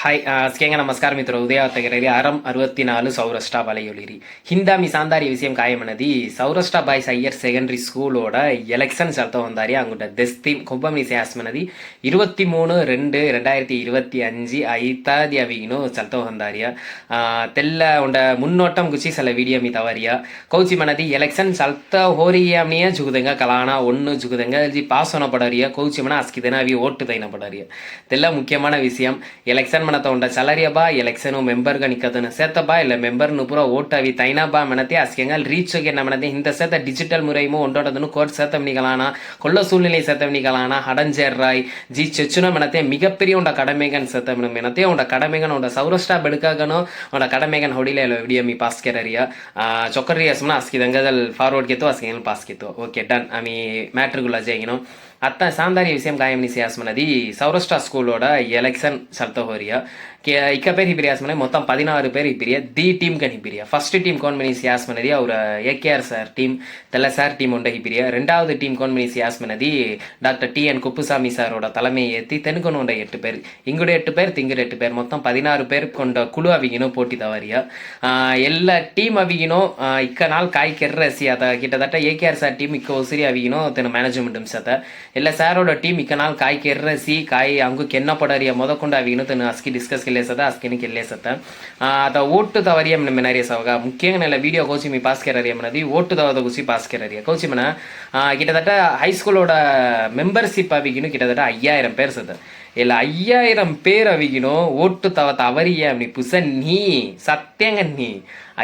Hi ಸಿಕ್ಕಂಗ ನಮಸ್ಕಾರ ಮಿತ್ರರು ಉದಯ ತಗರರಿ ಅರಂ ಅರವತ್ತಿ ನಾಲು சௌரஷ்டா வலையொலிரி. ஹிந்தாமி சாந்தாரி விஷயம் காயமானது சௌரஷ்டா பாய்ஸ் ஹையர் செகண்டரி ஸ்கூலோட எலெக்ஷன் நடத்த வந்தாரு. அவங்கள்ட்ட தெஸ்தி கும்பமணி சேஸ்மனதி இருபத்தி மூணு ரெண்டு ரெண்டாயிரத்தி இருபத்தி அஞ்சு ஐத்தாதி அவிகினும் நடத்த வந்தாரியா. தெல்ல உண்ட முன்னோட்டம் குச்சி சில வீடியோ மீ தவறியா கௌச்சி மனதி எலெக்ஷன் நடத்த ஹோரியாமியே ஜுகுதங்க கலானா ஒன்று ஜுகுதங்க பாசன படறியா கௌச்சி மன அஸ்கிதனா அவி ஓட்டு தைன படறியா தெல்ல முக்கியமான விஷயம் எலெக்ஷன் மன ಮೆಂಬರ್ನ ತಗೊಂಡ ಸಲಾರಿಯ ಬಾ ಎಲೆಕ್ಷನ್ ಮೆಂಬರ್ಗ ನಿಕ್ಕದನ್ನ ಸೇತ ಬಾ ಇಲ್ಲ ಮೆಂಬರ್ ನುಪುರ ಓಟ್ ಅವಿ ತೈನಾ ಬಾ ಮನತೆ ಅಸ್ಕೆಂಗಲ್ ರೀಚ್ மனதே இந்த சேத்த டிஜிட்டல் முறையுமோ ஒன்றோடதுன்னு கோட் சேத்தவனிகளானா கொள்ள சூழ்நிலை சேத்தவனிகளானா ஹடஞ்சேர்ராய் ஜி செச்சுன மனத்தே மிகப்பெரிய உண்ட கடமேகன் சேத்தவனும் மனத்தே உண்ட கடமேகன் உண்ட சௌரஸ்டா பெடுக்காகனோ உண்ட கடமேகன் ಹೊಡಿಲೇ ಇಲ್ಲ ವಿಡಿಯೋ ಮಿ ಪಾಸ್ ಕೆರರಿಯ ಚೊಕ್ಕರಿಯ ಸುಮ್ಮನೆ ಹಾಸ್ಕಿದಂಗದಲ್ಲಿ ಫಾರ್ವರ್ಡ್ ಗೆತ್ತು ಹಾಸ್ಕಿಂಗ್ ಪಾಸ್ ಗೆತ್ತು ಓಕೆ ಡನ್ ಆಮಿ ಮ್ಯಾಟ್ರಿಗುಲ್ಲ ಜೇಗಿನೋ అత్త సాందార్య విషయం గాయమని చేయాల్సినది సౌరాష్ట్ర స్కూల్లో ఎలక్షన్ సర్తహోరియా ఇక పేరు హిపిరియాస్ మనీ మొత్తం పదినారు పేరు హిపిరియ ది టీమ్ కని హిపిరియ ఫస్ట్ టీమ్ கான்பினிஸ் அவர் ஏகேஆர் சார் டீம் தெல்ல சார் டீம் உண்ட ஹிபிரிய. ரெண்டாவது டீம் கான்பினிஸ் யாஸ்மனதி டாக்டர் டி என் குப்புசாமி சாரோட தலைமையை ஏற்றி தென்கொண்டு உண்ட எட்டு பேர். இங்குடைய எட்டு பேர் திங்குட எட்டு பேர். மொத்தம் பதினாறு பேர் கொண்ட குழு அவிகினோ போட்டி தவாரியா எல்லா டீம் அவிகினோ இக்க நாள் காய் கெர்ரசி அதை கிட்டத்தட்ட ஏகேஆர் சார் டீம் இக்க ஒசிரி அவிகினோ தென் மேனேஜ்மெண்ட் சார் எல்லா சாரோட டீம் இக்க நாள் காய் கெர்ரசி காய் அங்கு கென்ன படறிய முத கொண்டு அவிகினோ தென் அஸ்கி டிஸ்கஸ் ಕೆಲಸ ಅಸ್ಕಿನ ಕೆಲಸತ್ತ ಅದ ಓಟುದ ವರಿಯಂ ನಿಮ್ಮ ನರಿಯಸ್ ಅವಾಗ ಮುಖ್ಯಂಗ ನೆಲ வீடியோ கோச்சி மீ பாஸ்கர் அறியம் நதி ஓட்டுதாவது குசி பாஸ்கர் அறியா கோச்சிமனா கிட்டத்தட்ட ஹைஸ்கூலோட மெம்பர்ஷிப் அவிக்கணும் கிட்டத்தட்ட ஐயாயிரம் பேர் சது. இல்லை ஐயாயிரம் பேர் அவிக்கணும் ஓட்டு தவத்தை அவரிய அப்படி புசன் நீ சத்தியங்க நீ.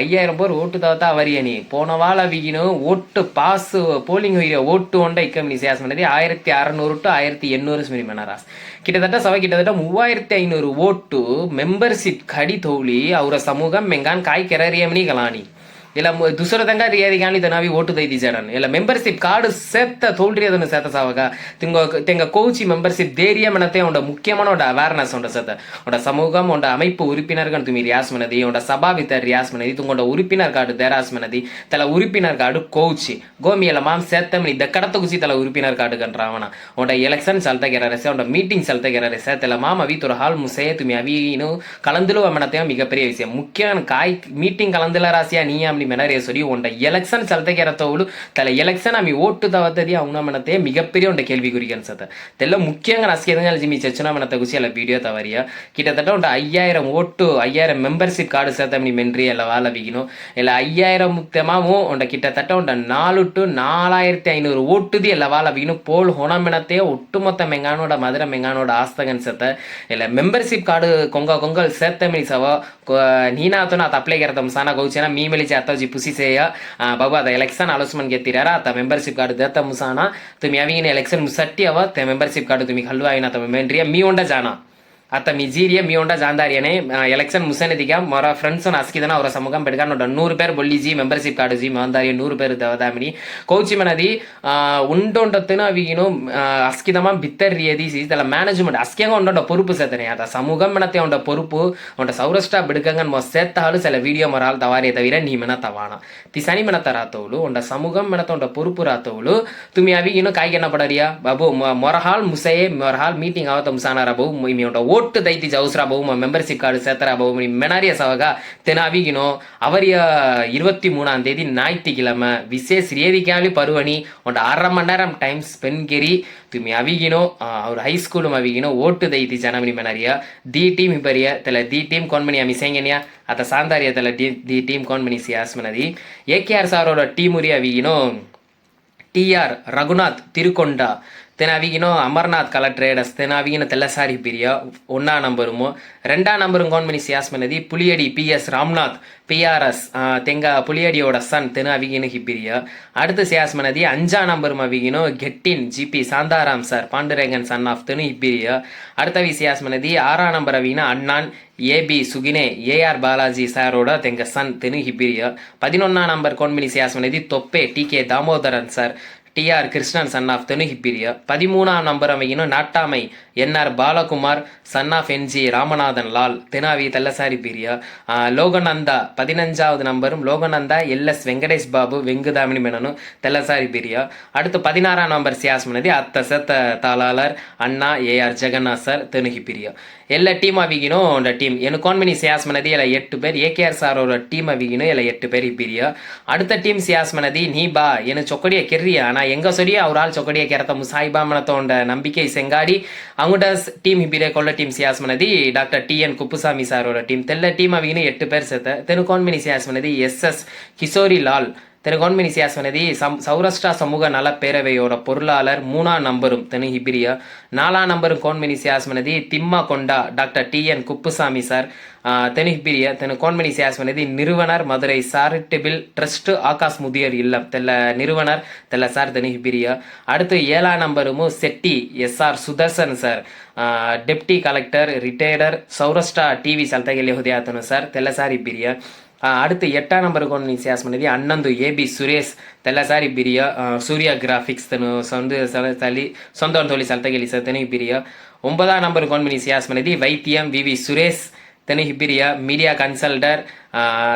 ஐயாயிரம் பேர் ஓட்டு தவத்தா வரியணி நீ. போன வாழ அவிக்கணும் ஓட்டு பாஸ் போலிங் வைக்கிற ஓட்டு ஒன்றை இக்கமணி சேஸ் பண்ணது ஆயிரத்தி அறநூறு டு ஆயிரத்தி எண்ணூறு ஸ்மிரி மனராஸ் கிட்டத்தட்ட சபை கிட்டத்தட்ட மூவாயிரத்தி ஐநூறு ஓட்டு மெம்பர்ஷிப் கடி தோழி அவர சமூகம் மெங்கான் காய் கிரறியம்னி கலானி. இல்லை దుసరతంగా రియాది కానీ తనవి ఓటు తీసేడాను ఇలా మెంబర్షిప్ కార్డు సేత్త తోల్రి అదను సేత సావగా திங்க తెంగ கோச்சி மெம்பர்ஷிப் தேரிய தைரியமனத்தை உண்ட முக்கியமான உண்ட அவேர்னஸ் உண்ட சேத்த உண்ட சமூகம் உண்ட அமைப்பு உறுப்பினர்கள் துமி ரியாஸ் மனதி உண்ட சபாவித்தர் ரியாஸ் மனதி துங்கொண்ட உறுப்பினர் காடு தேராஸ் மனதி தல உறுப்பினர் காடு கோச்சி கோமியில மாம் சேத்தம் இந்த கடத்த குசி தல உறுப்பினர் காடு கன்றாவனா உண்ட எலெக்ஷன் சலத்த கெரரசே உண்ட மீட்டிங் சலத்த கெரரசே தல மாம் அவி துற ஹால் முசைய துமி அவினு கலந்துலுவ மனத்தையும் மிகப்பெரிய விஷயம் முக்கியமான காய் மீட்டிங் கலந்துல ராசியா நீ ಮೆನರೇಸರಿ ಒಂದ ಎಲೆಕ್ಷನ್ ಚಲ್ತಗೆ ಇರತ್ತವಳು ತಲೆ ಎಲೆಕ್ಷನ್ ಆಮಿ ಓಟು ತವತ್ತದಿ ಅವನ ಮನತೆ ಮಿಗಪ್ಪೆರಿ ಒಂದ ಕೇಳ್ವಿ ಗುರಿಗೆ ಅನ್ಸತ್ತೆ தெல்ல முக்கியங்க நசிக்கிறதுங்க ஜிமி சச்சுனா மன அல்ல வீடியோ தவறியா? கிட்டத்தட்ட உண்ட ஐயாயிரம் ஓட்டு ஐயாயிரம் மெம்பர்ஷிப் கார்டு சேர்த்த நீ மென்றி அல்ல வாழ வைக்கணும் இல்லை ஐயாயிரம் முத்தமாகவும் உண்ட கிட்டத்தட்ட உண்ட நாலு டு நாலாயிரத்தி ஐநூறு ஓட்டுதி அல்ல வாழ வைக்கணும் போல் ஹுணமினத்தையே ஒட்டுமொத்த மெங்கானோட மதுரை மெங்கானோட ஆஸ்தகன் சேர்த்த இல்லை மெம்பர்ஷிப் கார்டு கொங்க கொங்கல் சேர்த்த சவா நீனாத்தோன்னு அது அப்ளை கிடத்தம் சானா கவுச்சினா மீ மெலி சேர்த்த ಅತ್ತಜಿ ಪುಸಿಸೇಯ ಬಾಬು ಅದ ಎಲೆಕ್ಷನ್ ಆಲೋಚನೆ ಗೆತ್ತಿರಾರ ಆತ ಮೆಂಬರ್ಶಿಪ್ ಕಾರ್ಡ್ ದೇತ ಮುಸಾನ ತುಮಿ ಅವಿಗಿನ ಎಲೆಕ್ಷನ್ ಮುಸಟ್ಟಿ ಅವ ತೆ ಮೆಂಬರ್ಶಿಪ್ ಕಾರ್ಡ್ ತುಮಿ ಹಲ್ವಾ ಆಯ್ನ ತಮ್ಮ ಮೆಂಡ್ರಿಯ ಮೀ ಉಂಡ ಜಾನ అత మిజీరియా మీ ఉండ జాందారియనే ఎలక్షన్ ముసనదిగా మరో ఫ్రెండ్స్ అస్కిదన అవర సముఖం పెట్టుగా నోట నూరు పేరు బొల్లిజి మెంబర్షిప్ కార్డు జీ మాందారియ నూరు పేరు దేవదామిని కౌచి మనది ఉండొండొత్తున వీను అస్కిదమా బిత్తర్రియది ఇలా మేనేజ్మెంట్ అస్క్యంగా ఉండొండ పొరుపు సేతనే అత సముఖం మనతే ఉండ పొరుపు ఉండ సౌరష్ట బిడుకంగా మొ సేత్తాలు సెల వీడియో మొరాలు తవారే తవిర నీ మన తవాణ తిసని మన తరాతవులు ఉండ సముఖం మనత ఉండ పొరుపు రాతవులు తుమి అవి ఈను కాయిగన్న పడరియా బాబు మొరహాల్ ముసయే మొరహాల్ మీటింగ్ అవత ముసానారా బాబు మీ ఉండ ఓ ஓட்டு தைத்தி ஜவுஸ்ரா ಬಹುಮ ಮೆಂಬರ್ಶಿಪ್ ಕಾರ್ಡು ಸೇತರ ಬಹುಮಣಿ ಮೆನಾರಿಯ சவகா தெனாவிகினோ அவரிய இருபத்தி மூணாம் தேதி ஞாயிற்றுக்கிழமை விசேஷ் ரியதிக்காலி பருவணி உண்ட அரை மணி நேரம் டைம் ஸ்பெண்ட் கெரி துமி அவிகினோ அவர் ஹை ஸ்கூலும் அவிகினோ ஓட்டு தைத்தி ஜனமணி மனரியா தி டீம் இப்பரிய தல தி டீம் கான் பண்ணி அமிசேங்கனியா அத்த சாந்தாரிய தல டி தி டீம் கான் பண்ணி சியாஸ் மனதி ஏகேஆர் சாரோட டீம் உரிய அவிகினோ TR Raghunath திருக்கொண்டா Raghunath ತಿರುಕೊಂಡ தெனாவிகினோ Amarnath colour traders தெனாவிகின தெல்லசாரி Priya ஒன்றா நம்பருமோ ரெண்டாம் நம்பரும் கோன்மணி Ciaz பண்ணதி புலியடி PS Ramnath BRS தெங்க புலியடியோட Sun தெனாவிகினு ஹிப்பிரியா அடுத்து சியாஸ் பண்ணதி அஞ்சாம் நம்பரும் அவிகினோ get in GB Shantaram sir Pandurangan son of தெனு ஹிப்பிரியா அடுத்த சியாஸ் பண்ணதி ஆறாம் நம்பர் அவிகினா அண்ணான் ஏபி சுகினே ஏஆர் பாலாஜி சாரோட தெங்க சன் தெனு ஹிப்பிரியா பதினொன்னாம் number கோன்மணி Ciaz பண்ணதி தொப்பே D K Damodaran sir TR Krishnan son of தெனுஹிப்பிரியா பதிமூணாம் நம்பர் அமையினும் நாட்டாமை NR Balakumar son of NG Ramanathan Lal தெனாவி தல்லசாரி பிரியா லோகநந்தா பதினஞ்சாவது நம்பரும் லோகநந்தா எல்எஸ் வெங்கடேஷ் பாபு வெங்குதாமினி மேனனும் தெல்லசாரி பிரியா அடுத்து பதினாறாம் நம்பர் சியாஸ் மனதி அத்த செத்த தாளாளர் அண்ணா ஏஆர் ஜெகநாத் சார் தெனுஹி எல்லா டீமாக வீகினும் அந்த டீம் எனுக்கான்மினி சியாஸ்மனதி இல்லை எட்டு பேர். ஏகேஆர் சாரோட டீமை வீகினும் இல்லை எட்டு பேர் இப்பிரியா அடுத்த டீம் சியாஸ்மனதி நீ பா. எனக்கு சொக்கடியை கெர்றியா? ஆனால் எங்கே சொல்லி அவரால் சொக்கடியை கெரத்த முசாய்பாமனத்தோண்ட நம்பிக்கை செங்காடி. அவங்கள்ட்ட டீம் இப்பிரிய கொள்ள டீம் சியாஸ்மனதி டாக்டர் டி என் குப்புசாமி சாரோட டீம் தெல்ல டீமாக அவங்கன்னு எட்டு பேர் சேர்த்த. தெனுக்கான்மினி சியாஸ்மனதி எஸ் எஸ் கிஷோரி லால். திரு கோன்மினி சியாஸ்வனதி சம் சௌராஷ்டிரா சமூக நலப் பேரவையோட பொருளாளர் மூணாம் நம்பரும் தெனு ஹிபிரியா நாலாம் நம்பரும் கோன்மினி சியாஸ்வனதி திம்மா கொண்டா doctor T N Kuppusamy sir ஆஹ், தெனு ஹிபிரியா தெனு கோன்மினி சியாஸ்வனதி நிறுவனர் மதுரை சாரிட்டபிள் ட்ரஸ்ட் ஆகாஷ் முதியோர் இல்லம் தெல்ல நிறுவனர் தெல்ல சார் தெனு ஹிபிரியா அடுத்து ஏழாம் நம்பரும் Shetty S R Sudarshan sir deputy collector ರಿಟೈರ್ಡರ್ Saurashtra T V ಸಲ್ತಗೆಲ್ಲಿ ಹೋದೆ ಆತನು ಸರ್ ತೆಲ್ಲಸಾರಿ ಬಿರಿಯ ಆ, அடுத்து எட்டாம் நம்பருக்கு ஒன்று நிசியாஸ் பண்ணது அண்ணந்து ஏபி சுரேஷ் தெல்லசாரி பிரியா சூர்யா கிராஃபிக்ஸ் தனு சொந்த சல- தலி சொந்த தொழில் சல்தகலி சத்தனி பிரிய. ஒன்பதாம் நம்பருக்கு ஒன்று நிசியாஸ் பண்ணது வைத்தியம் விவி சுரேஷ் தெனு ஹிபிரியா மீடியா கன்சல்டர்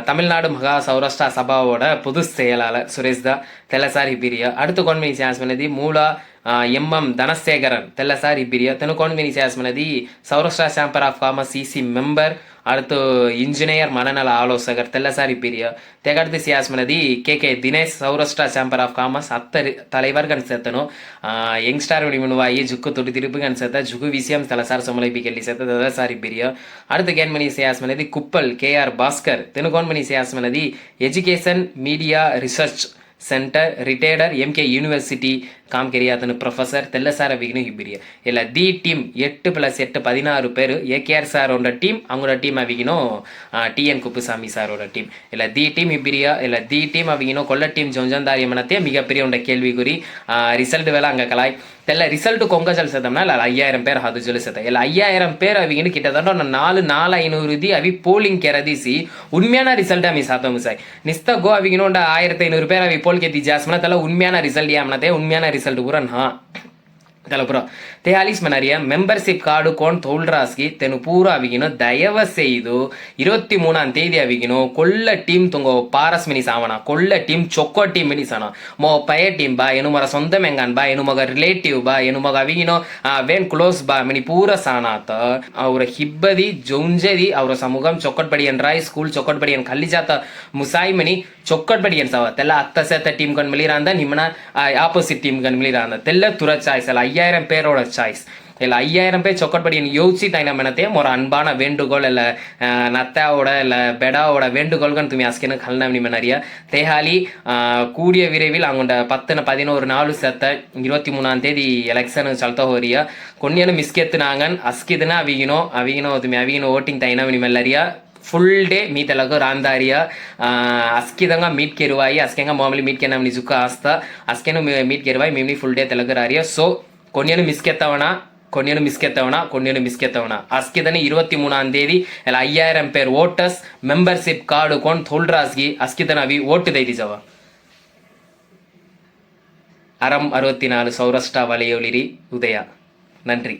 தமிழ்நாடு மகா சௌராஷ்டிரா சபாவோட பொது செயலாளர் சுரேஷ் தா தெல்லசாரி பிரியா. அடுத்து கொன்மினி சியாஸ் பண்ணது மூலா எம்எம் தனசேகரன் தெல்லசாரி ஹிபிரியா தெனு கொன்மினி சியாஸ் பண்ணது Saurashtra chamber of commerce CC member அடுத்து இன்ஜினியர் மனநல ஆலோசகர் தெல்லசாரி பிரியா ತೆಗಡ್ದು ಸಿಯಾಸ್ ಮನದಿ K K Dinesh Saurashtra chamber of commerce ಹತ್ತ தலைவர் கன்சத்தனோ யங்ஸ்டார் விடுவாயி ஜுக்கு தொட்டு திருப்பு கன்சத்த ஜுகு விசியம் தலசார் சொமலை பிகல்லி செத்த ததா சாரி பிரியா அடுத்து கேன்மணி Ciaz மனதி குப்பல் K R Bhaskar தெனுகோன்மணி Ciaz மனதி education media research centre ರಿಟೈರ್ಡರ್ M K કામ કરી આતનું ಪ್ರೊಫೆಸರ್ தெல்லசார விக்னு ஹிபிரியர் இல்லை தி டீம் எட்டு ப்ளஸ் எட்டு பதினாறு பேர் ஏகேஆர் சாரோட டீம் அவங்களோட டீம் அவங்கனும் டிஎன் குப்புசாமி சாரோட டீம். இல்லை தி டீம் ஹிபிரியா இல்லை தி டீம் அவங்கனும் கொல்ல டீம் ஜொஞ்சந்தாரியமனத்தையே மிகப்பெரிய உண்ட கேள்விக்குறி ரிசல்ட் வேலை அங்கே கலாய். தெல்ல ரிசல்ட்டு கொங்க சொல்லி சேர்த்தோம்னா இல்லை ஐயாயிரம் பேர் அது சொல்லி சேர்த்தேன் இல்லை ஐயாயிரம் பேர் அவங்கன்னு கிட்டத்தட்ட ஒன்று நாலு நாலு ஐநூறு தி அவி போலிங் கெரதிசி உண்மையான ரிசல்ட் அவன் சாத்தோம் சாய். நிஸ்தகோ அவங்கன்னு ஆயிரத்தி ஐநூறு பேர் அவி போல் கேத்தி ஜாஸ்மனா தெரியல உண்மையான ரிசல்ட் ஏமனத்தே உண்மையான ரிசல்ட் கூட நான் ತಲಪುರ ತೆಹಾಲಿಸ್ ಮನರಿಯ ಮೆಂಬರ್ಶಿಪ್ ಕಾರ್ಡು ಕೊಂಡು ತೋಲ್ಡ್ರಾಸ್ಗಿ ತೆನು ಪೂರ ಅವಿಗಿನ ದಯವ செய்து இருபத்தி மூணாம் தேதி அவிகினோ கொல்ல டீம் துங்க பாரஸ் மினி சாவனா கொல்ல ಟೀಮ್ ಚೊಕ್ಕೋ ಟೀಮ್ மினி ಸಾನ ಮೋ ಪಯ ಟೀಮ್ ಬಾ ಏನು ಮಗ ಸೊಂತ ಮೆಂಗಾನ್ ಬಾ ಏನು ಮಗ ರಿಲೇಟಿವ್ ಬಾ ಏನು ಮಗ ಅವಿಗಿನೋ ವೇನ್ ಕ್ಲೋಸ್ ಬಾ ಮಿನಿ ಪೂರ ಸಾನಾತ ಅವರ ಹಿಬ್ಬದಿ ಜೊಂಜದಿ ಅವರ ಸಮೂಹಂ ಚೊಕ್ಕಟ್ಪಡಿಯನ್ ರಾಯ್ ಸ್ಕೂಲ್ ಚೊಕ್ಕಟ್ಪಡಿಯನ್ ಕಲ್ಲಿಜಾತ ಮುಸಾಯಿ ಮನಿ ಚೊಕ್ಕಟ್ಪಡಿಯನ್ ಸಾವ ತೆಲ್ಲ ಹತ್ತ ಸೇತ ಟೀಮ್ ಕಣ್ ಮಿಲಿರಾಂದ ನಿಮ್ಮನ ಆಪೋಸಿಟ್ ಟೀಮ್ ಕಣ್ ಮಿಲಿರಾಂದ ತೆಲ್ಲ ತುರ ಚಾಯ್ಸ್ ಅಲ್ಲ ஐயாயிரம் பேரோட சாய்ஸ் இல்லை ஐயாயிரம் பேர் சொக்கட்படியின் யோசிச்சு தைன மனத்தையும் ஒரு அன்பான வேண்டுகோள் இல்லை நத்தாவோட இல்லை பெடாவோட வேண்டுகோள்கள் துமி அஸ்கின கல்னவனி மனரியா தேஹாலி ஆஹ், கூடிய விரைவில் அவங்களோட பத்து பதினோரு நாலு செத்த இருபத்தி மூணாம் தேதி எலெக்ஷன் சல்த்த ஹோரியா கொன்னியனு மிஸ்கெத்துனாங்கன் அஸ்கிதுனா அவிகினோ அவிகினோ துமி அவிகினோ ஓட்டிங் தைனவனி மெல்லரியா ಫುಲ್ ಡೇ ಮೀತೆಲಗು ರಾಂದಾರಿಯ ಅಸ್ಕಿದಂಗ ಮೀಟ್ ಕೆರುವಾಯಿ ಅಸ್ಕೆಂಗ ಮಾಮೂಲಿ ಮೀಟ್ ಕೆನ ನಮ್ನಿ ಜುಕ್ಕ ಆಸ್ತ ಅಸ್ಕೆನು ಮೀಟ್ ಕೆರುವಾಯಿ ಮೇಮ್ನಿ ಫುಲ್ ಡೇ ತೆಲಗು ರಾರಿಯ ಸೊ ಕೊನೆಯನ್ನು ಮಿಸ್ಕೆತ್ತವಣ கொன்னியனு மிஸ்கெத்தவனா கொன்னியனு மிஸ்கெத்தவனா அஸ்கிதனி இருபத்தி மூணாம் தேதி இல்லை ஐயாயிரம் பேர் ஓட்டர்ஸ் மெம்பர்ஷிப் ಕಾರ್ಡು ಕೊಂಡು ಥೋಲ್ಡ್ರಾಸ್ಗಿ ಅಸ್ಕಿತನ ಅವಿ ಓಟು ದೈದಿಸವ அறம் அறுபத்தி நாலு சௌராஷ்டிரா வலையொலிரி உதயா நன்றி